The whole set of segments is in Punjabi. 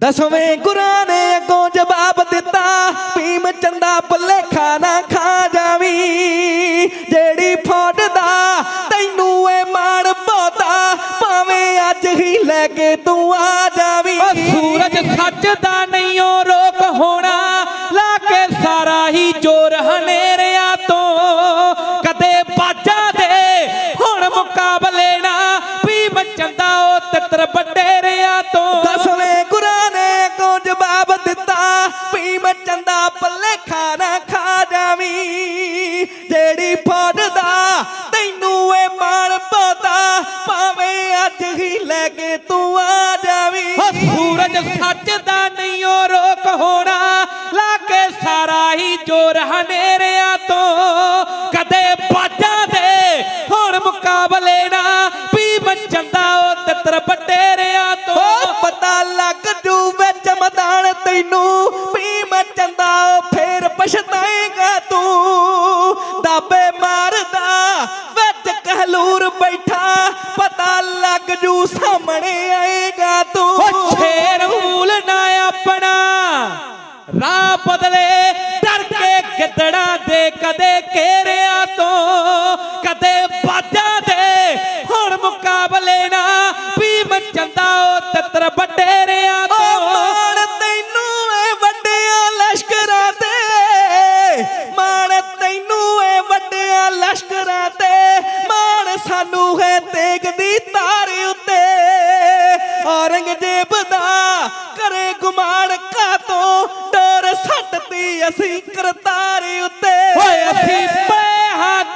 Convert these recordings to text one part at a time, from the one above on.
ਦਸਵੇਂ ਗੁਰਾਂ ਨੇ ਅੱਗੋਂ ਜਵਾਬ ਦਿੱਤਾ, ਭੀਮ ਚੰਦਾ ਭੁਲੇਖਾ ਨਾ ਖਾ ਜਾਵੀ। ਜਿਹੜੀ ਫੌਜ ਦਾ ਤੈਨੂੰ ਏ ਮਾਣ ਬਹੁਤਾ, ਭਾਵੇਂ ਅੱਜ ਹੀ ਲੈ ਕੇ ਤੂੰ ਆ ਜਾਵੀ। ਓ ਸੂਰਜ ਸੱਚ ਦਾ ਨਹੀਂ, ਓ ਰੋਕ ਹੋਣਾ, ਲਾ ਕੇ ਸਾਰਾ ਹੀ ਜੋਰ ਹਨੇ। ਜਿਹੜੀ ਫੌਜ ਦਾ ਤੈਨੂੰ ਏ ਮਾਣ ਬਹੁਤਾ ਭਾਵੇਂ ਅੱਜ ਹੀ ਲੈ ਕੇ ਤੂੰ ਆ ਜਾਵੀ। ਓ ਸੂਰਜ ਸੱਚ ਦਾ ਨਹੀਂ ਓ ਰੋਕ ਹੋਣਾ ਲਾ ਕੇ ਸਾਰਾ ਹੀ ਜੋਰ ਹਨੇਰਿਆਂ ਤੋਂ। ਕਦੇ ਬਾਜਾਂ ਦੇ ਹੁਣ ਮੁਕਾਬਲੇ ਨਾ ਭੀਮ ਚੰਦਾ ਉਹ ਤਿੱਤਰ ਬਟੇਰਿਆਂ ਤੋਂ। ਪਤਾ ਲੱਗ ਜੂ ਵਿੱਚ ਮਦਾਨ ਤੈਨੂੰ ਭੀਮ ਚੰਦਾ ਓ ਫੇਰ ਪਛਤਾਏਗਾ ਤੂੰ। ਦਾਬੇ ਲੱਗ ਸਾਹਮਣੇ ਆਏਗਾ ਤੂੰ। ਓ ਛੇਰ ਮੂਲ ਨਾ ਆਪਣਾ। ਰਾਹ ਬਦਲੇ, ਡਰ ਕੇ ਗਿੱਦੜਾਂ ਦੇ ਕਦੇ ਘੇਰਿਆ ਤੋਂ। ਕਦੇ ਬਾਜਾਂ ਦੇ ਹੁਣ ਮੁਕਾਬਲੇ ਨਾ। ਭੀਮ ਚੰਦਾ ਉਹ ਤਿੱਤਰ ਵੱਡੇ ਸਾਨੂੰ ਹੈ ਤੇਗ ਦੀ ਤਾਰ ਉੱਤੇ। ਔਰੰਗਜ਼ੇਬ ਦਾ ਕਰੇ ਗੁਮਾਨ ਕਾਤੋਂ ਡਰ ਸੱਟਤੀ ਅਸੀਂ ਕਰਤਾਰ ਉੱਤੇ। ਓਏ ਅਸੀਂ ਪਏ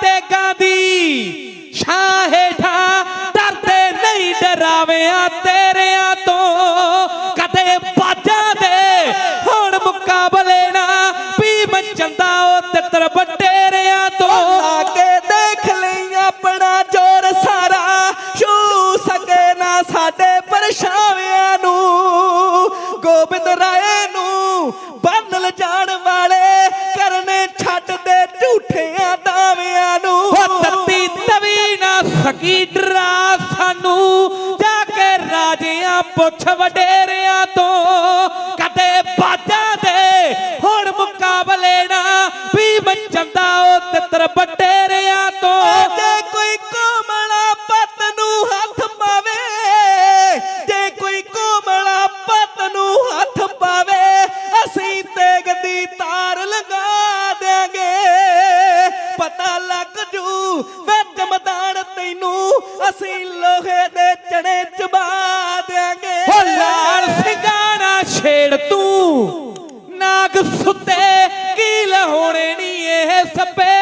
ਤੇ ਗਾਂਦੀ ਛਾਂ ਹੇਠਾਂ ਡਰਦੇ ਨਹੀਂ ਡਰਾਵਿਆਂ ਤੇਰਿਆਂ ਤੋਂ। ਕਦੇ ਬਾਜਾਂ ਦੇ ਹੁਣ ਮੁਕਾਬਲੇ ਨਾ ਭੀਮ ਚੰਦਾ ਗੋਬਿੰਦ ਨੂੰ ਬੰਨ ਲਜਾਣ ਵਾਲੇ ਕਰਨੇ ਛੱਡ ਦੇ ਝੂਠਿਆਂ ਦਾਵਿਆਂ ਨੂੰ। ਉਹ ਤੱਤੀ ਤਵੀ ਨਾ ਸਕੀ ਡਰਾ ਸਾਨੂੰ। ਜਾ ਕੇ ਰਾਜਿਆਂ ਪੁੱਛ ਵਡੇਰਿਆਂ ਤੋਂ। ਕਦੇ ਬਾਜਾ ਦੇ ਹੁਣ ਮੁਕਾਬਲੇ ਨਾ। ਵੀ ਚੰਦਾ ਉਹ ਤਿੱਤਰ ਵੱਡੇ ਅਸੀਂ ਲੋਹੇ ਦੇ ਚਣੇ ਚਬਾ ਦੇਾਂਗੇ ਓ ਲਾਲ ਸਿੰਘਾਣਾ ਛੇੜ ਤੂੰ। ਨਾਗ ਸੁੱਤੇ, ਕੀ ਲਹੋਣੇ ਨਹੀਂ ਇਹ ਸੱਪੇ?